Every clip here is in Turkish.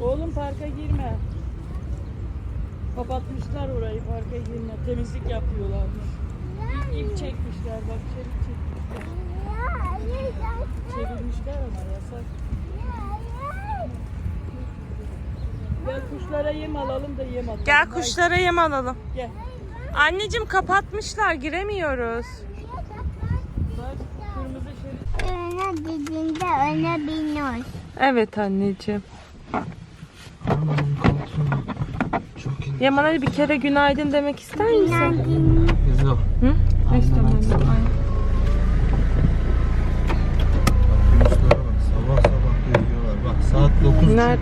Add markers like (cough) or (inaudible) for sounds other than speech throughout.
Oğlum parka girme. Kapatmışlar orayı parka girme. Temizlik yapıyorlarmış. İp çekmişler bak çelik çekmişler. Çevirmişler ama yasak. Gel kuşlara yem alalım da yem atalım. Gel kuşlara yem alalım. Gel. Anneciğim kapatmışlar giremiyoruz. Bak kırmızı şerit. Öne dediğinde öne biniyoruz. Evet anneciğim. Aman koltuğum. Çok iyi. Yaman hadi bir kere günaydın demek ister misin? Günaydın. O. Hı? İstemem. Sabah sabah geliyorlar. Bak saat 9. Nerede?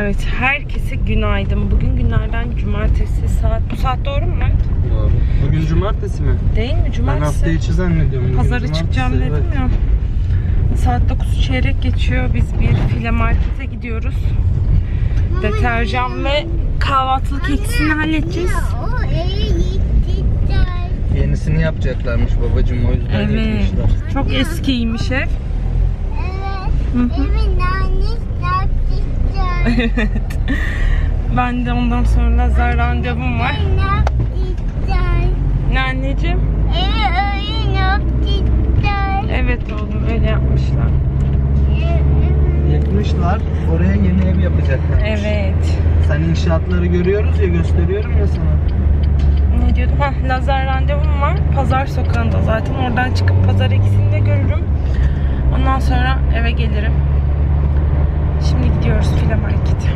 Evet herkese günaydın. Bugün günlerden cumartesi saat. Bu saat doğru mu Mert? Doğru. Bugün cumartesi mi? Değil mi? Ben Cumartesi. hafta içi zannediyorum. Bugün Pazara cumartesi, çıkacağım dedim evet. ya. Saat 9 çeyrek geçiyor. Biz bir file markete gidiyoruz. Deterjan ve kahvaltılık ikisini halledeceğiz. Yenisini yapacaklarmış babacığım o yüzden Evet. yapmışlar. Çok eskiymiş ev. Evet. Hı hı. Evet. (laughs) Ben de ondan sonra lazer randevum var. Ne? Ne anneciğim? Evi öyle yapacak. Evet oğlum öyle yapmışlar. Yapmışlar. Oraya yeni ev yapacaklar. Evet. Sen inşaatları görüyoruz ya gösteriyorum ya sana. Ne diyordum? Ha, lazer randevum var. Pazar sokağında zaten. Oradan çıkıp pazar ikisini de görürüm. Ondan sonra eve gelirim. Şimdi gidiyoruz file markete.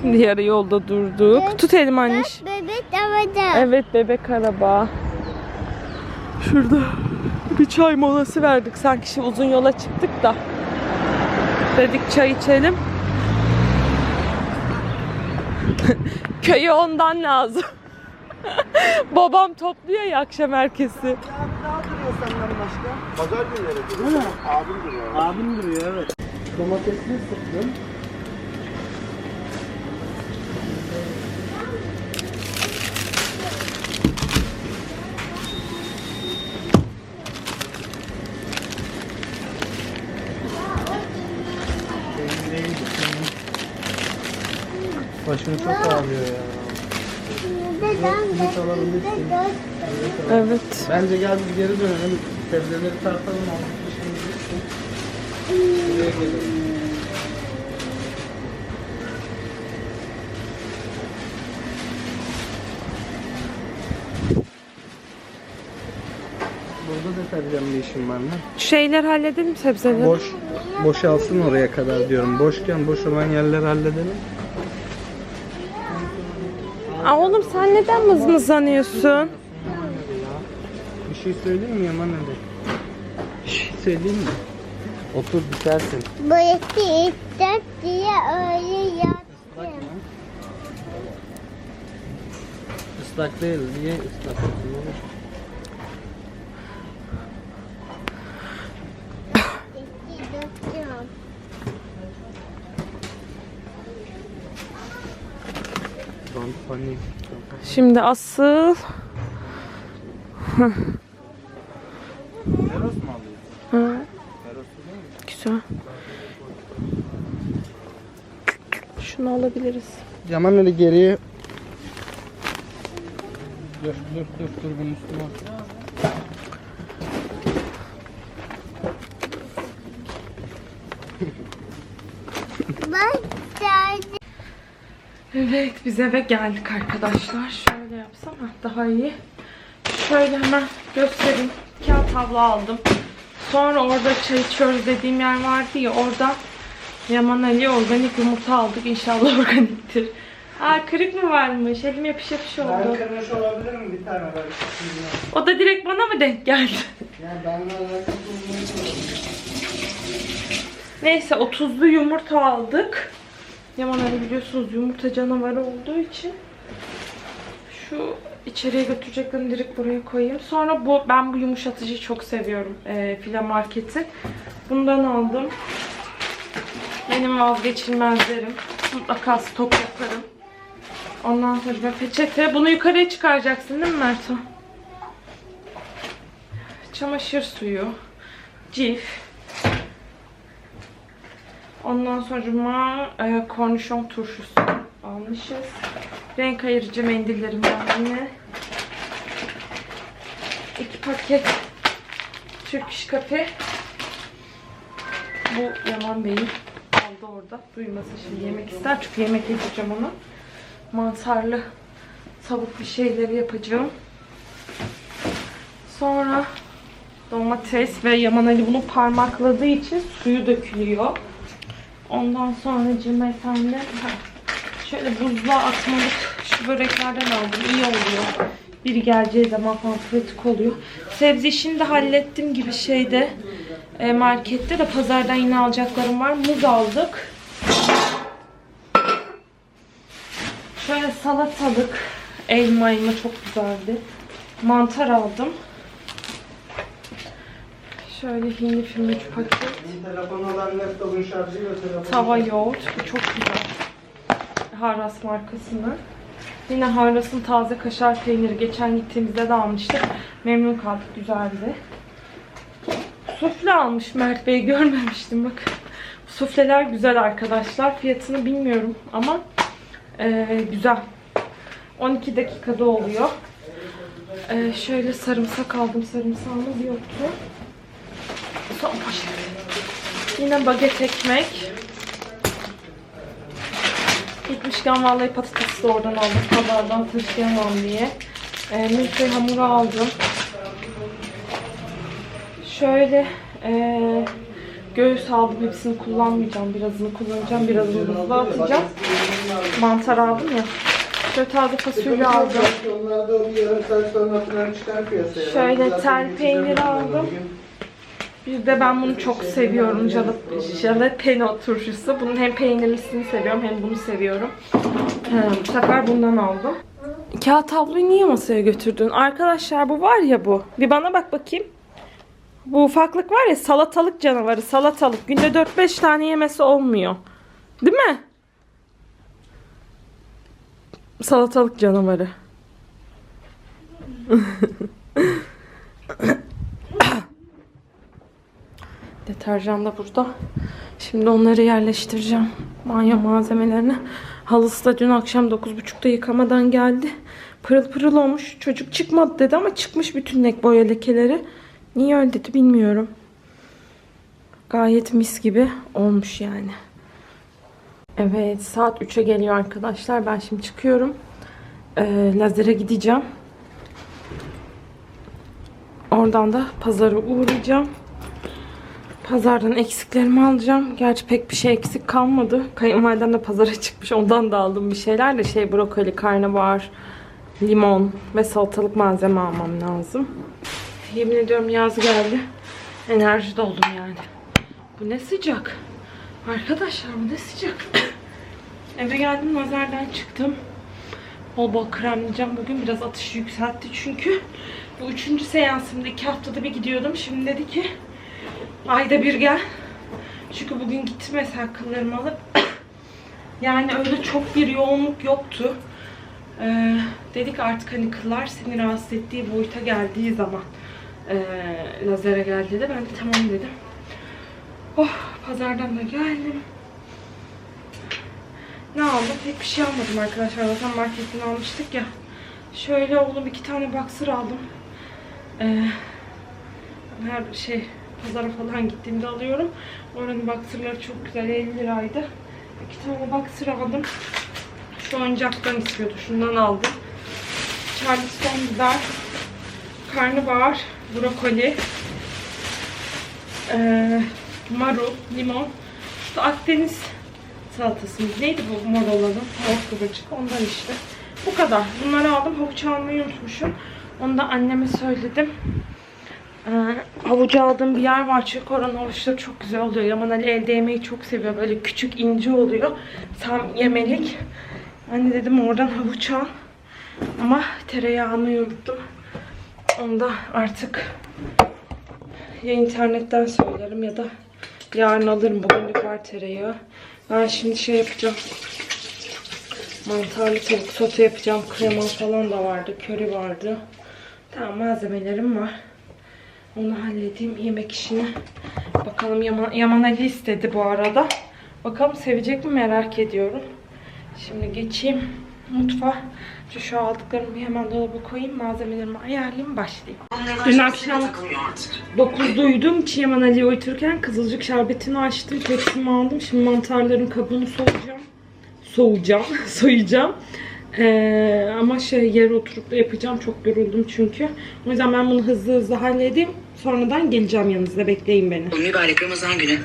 Şimdi yarı yolda durduk. Tut elim anneş. Havada. Evet bebek araba. Şurada bir çay molası verdik. Sanki şimdi uzun yola çıktık da. Dedik çay içelim. (laughs) Köye ondan lazım. (laughs) Babam topluyor ya akşam herkesi. Ne duruyor senden başka? Pazar günleri duruyor. Abim duruyor. Abim duruyor evet. Domatesini sıktım. Başım çok ağrıyor ya. Ümit Evet. Bence gel biz geri dönelim. Sebzeleri tartalım. Buraya gelelim. Burada deterjan bir işim var mı? Şeyler halledelim sebzeleri. Boş, boşalsın oraya kadar diyorum. Boşken boş olan yerleri halledelim. Aa, oğlum sen neden mızmızlanıyorsun? Bir şey söyleyeyim mi Yaman Ali? Bir şey söyleyeyim mi? Otur bitersin. Burası istek diye öyle yaptım. Islak değil. Niye ıslak Şimdi asıl Eros mu alıyorsun? güzel. Şunu alabiliriz. Yaman Ali geriye. Dur dur dur dur bunun üstüne. Bak geldi. Evet biz eve geldik arkadaşlar. Şöyle yapsana daha iyi. Şöyle hemen göstereyim. Kağıt havlu aldım. Sonra orada çay içiyoruz dediğim yer vardı ya orada Yaman Ali organik yumurta aldık. İnşallah (laughs) organiktir. Aa kırık mı varmış? Elim yapış yapış oldu. kırmış olabilirim bir tane belki. O da direkt bana mı denk geldi? Ya alakalı Neyse 30'lu yumurta aldık. Yaman Ali biliyorsunuz yumurta canavarı olduğu için şu içeriye götüreceklerini direkt buraya koyayım. Sonra bu ben bu yumuşatıcıyı çok seviyorum. E, file marketi. Bundan aldım. Benim vazgeçilmezlerim. Mutlaka stok yaparım. Ondan sonra peçete. Bunu yukarıya çıkaracaksın değil mi Merto? çamaşır suyu, cif. Ondan sonra e, kornişon turşusu almışız. Renk ayırıcı mendillerim var yine. İki paket Türk iş kafe. Bu Yaman Bey'in aldı orada. Duymasın şimdi yemek ister. Çünkü yemek yapacağım ona. Mantarlı tavuk bir şeyleri yapacağım. Sonra domates ve Yaman Ali bunu parmakladığı için suyu dökülüyor. Ondan sonra cimeten de ha, şöyle buzluğa atmalık şu böreklerden aldım. İyi oluyor. Biri geleceği zaman falan oluyor. Sebze işini de hallettim gibi şeyde e, markette de pazardan yine alacaklarım var. Muz aldık. Şöyle salatalık, elma elma çok güzeldi. Mantar aldım. Şöyle hindi film 3 paket. Telefon olan laptopun şarjıyla telefon. Tava yoğurt. Bu çok güzel. Haras markasının. Yine Haras'ın taze kaşar peyniri. Geçen gittiğimizde de almıştık. Memnun kaldık. Güzeldi. Sufle almış Mert Bey. Görmemiştim bak. Sufleler güzel arkadaşlar. Fiyatını bilmiyorum ama eee, güzel. 12 dakikada oluyor. Eee, şöyle sarımsak aldım. Sarımsağımız yoktu. Son poşet. Yine baget ekmek. Gitmişken vallahi patatesi de oradan aldım. Pazardan taşıyamam diye. E, milföy hamuru aldım. Şöyle e, göğüs aldım. Hepsini kullanmayacağım. Birazını kullanacağım. Birazını buzluğa atacağım. Mantar aldım ya. Şöyle taze fasulye aldım. Şöyle tel peyniri aldım. Bir de ben bunu çok seviyorum. Jala, jalapeno turşusu. Bunun hem peynirlisini seviyorum hem bunu seviyorum. Ee, bu sefer bundan aldım. Kağıt tabloyu niye masaya götürdün? Arkadaşlar bu var ya bu. Bir bana bak bakayım. Bu ufaklık var ya salatalık canavarı. Salatalık. Günde 4-5 tane yemesi olmuyor. Değil mi? Salatalık canavarı. (laughs) Deterjan da burada. Şimdi onları yerleştireceğim. Banyo malzemelerini. Halısı da dün akşam 9.30'da yıkamadan geldi. Pırıl pırıl olmuş. Çocuk çıkmadı dedi ama çıkmış bütün nek boya lekeleri. Niye öyle dedi bilmiyorum. Gayet mis gibi olmuş yani. Evet saat 3'e geliyor arkadaşlar. Ben şimdi çıkıyorum. Ee, lazere gideceğim. Oradan da pazara uğrayacağım. Pazardan eksiklerimi alacağım. Gerçi pek bir şey eksik kalmadı. Kayınvalidem de pazara çıkmış. Ondan da aldım bir şeyler de şey brokoli, karnabahar, limon ve salatalık malzeme almam lazım. Yemin ediyorum yaz geldi. Enerji doldum yani. Bu ne sıcak. Arkadaşlar bu ne sıcak. (coughs) Eve geldim nazardan çıktım. Bol bol kremleyeceğim. Bugün biraz atışı yükseltti çünkü. Bu üçüncü seansımda iki haftada bir gidiyordum. Şimdi dedi ki Ayda bir gel. Çünkü bugün gittim mesela kıllarımı alıp yani öyle çok bir yoğunluk yoktu. Ee, dedik artık hani kıllar seni rahatsız ettiği boyuta geldiği zaman ee, lazere geldi de ben de tamam dedim. Oh pazardan da geldim. Ne aldım? Pek bir şey almadım arkadaşlar. Zaten marketten almıştık ya. Şöyle oğlum iki tane boxer aldım. Ee, her şey pazara falan gittiğimde alıyorum. Oranın boxerları çok güzel 50 liraydı. İki tane boxer aldım. Şu oyuncaktan istiyordu. Şundan aldım. Charleston biber, karnabahar, brokoli, eee marul, limon. Şu da Akdeniz salatası. Neydi bu mor olanı? Mor kıvırcık. Ondan işte. Bu kadar. Bunları aldım. Havuç almayı unutmuşum. Onu da anneme söyledim. Ee, havucu aldığım bir yer var çünkü oranın havuçları çok güzel oluyor. Yaman Ali elde yemeyi çok seviyor. Böyle küçük ince oluyor. Tam yemelik. Anne dedim oradan havuç al. Ama tereyağını unuttum. Onu da artık ya internetten söylerim ya da yarın alırım. Bugünlük var tereyağı. Ben şimdi şey yapacağım. Mantarlı tavuk sote yapacağım. Krema falan da vardı. Köri vardı. Tamam malzemelerim var. Onu halledeyim yemek işini. Bakalım Yaman, Yaman Ali istedi bu arada. Bakalım sevecek mi merak ediyorum. Şimdi geçeyim mutfağa. Şu, şu aldıklarımı hemen dolaba koyayım. Malzemelerimi ayarlayayım başlayayım. Dün akşam 9'da uyuduğum için Yaman Ali'yi uyuturken kızılcık şerbetini açtım. Tepsimi aldım. Şimdi mantarların kabuğunu soğuyacağım. Soğuyacağım. soyacağım. (laughs) Ee, ama şey yere oturup da yapacağım. Çok yoruldum çünkü. O yüzden ben bunu hızlı hızlı halledeyim. Sonradan geleceğim yanınıza. Bekleyin beni. Mübarek Ramazan günü.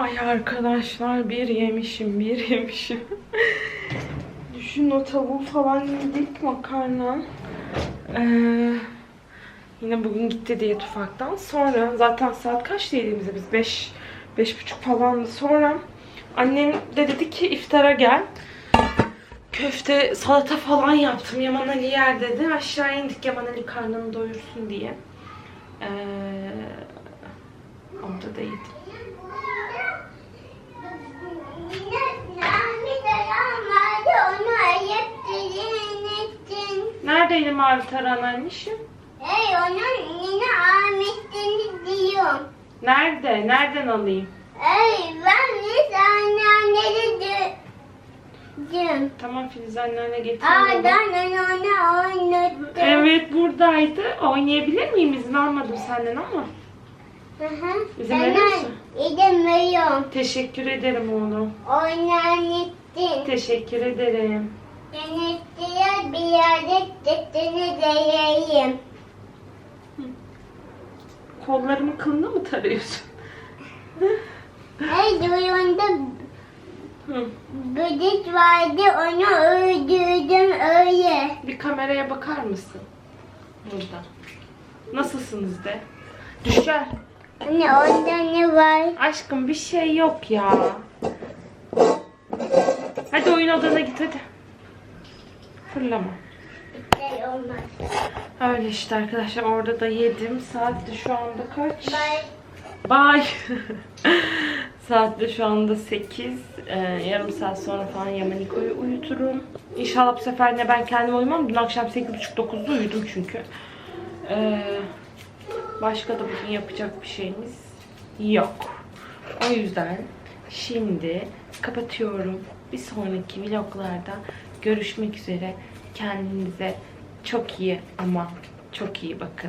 Ay arkadaşlar bir yemişim bir yemişim. (laughs) Düşün o tavuğu falan yedik makarna. Ee, yine bugün gitti diye ufaktan. Sonra zaten saat kaç yediğimizde biz 5 beş buçuk falandı. Sonra annem de dedi ki iftara gel. Köfte, salata falan yaptım. Yaman Ali yer dedi. Aşağı indik Yaman Ali karnını doyursun diye. Ee, orada da yedim. Neredeydi mavi taran anneciğim? Hey onun yine Ahmet'ini diyorum. Nerede? Nereden alayım? Hey ben biz anneanneli diyordum. Tamam Filiz anneanne getiriyorum. A'dan onu oynattım. Evet buradaydı. Oynayabilir miyim? İzin almadım senden ama. Hı hı. İzin verir misin? Teşekkür ederim oğlum. Oynanettin. Teşekkür ederim. Denetliye bir yerde tetini değeyim. Kollarımın kılını mı tarıyorsun? Hey duyunda. Böcek vardı onu öldürdüm öyle. Bir kameraya bakar mısın? Burada. Nasılsınız de? Düşer. Anne orada ne var? Aşkım bir şey yok ya. Hadi oyun odana git hadi. Fırlama. Şey olmaz. Öyle işte arkadaşlar orada da yedim. Saat de şu anda kaç? Bye. Bye. (laughs) Saat de şu anda 8. Ee, yarım saat sonra falan Yamaniko'yu uyuturum. İnşallah bu sefer ne ben kendim uyumam. Dün akşam 8.30-9'da uyudum çünkü. Ee, başka da bugün yapacak bir şeyimiz yok. O yüzden şimdi kapatıyorum. Bir sonraki vloglarda görüşmek üzere. Kendinize çok iyi ama çok iyi bakın.